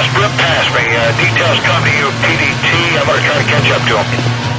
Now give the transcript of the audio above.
just ripped past me. Uh, details come to you, PDT. I'm going to try to catch up to him.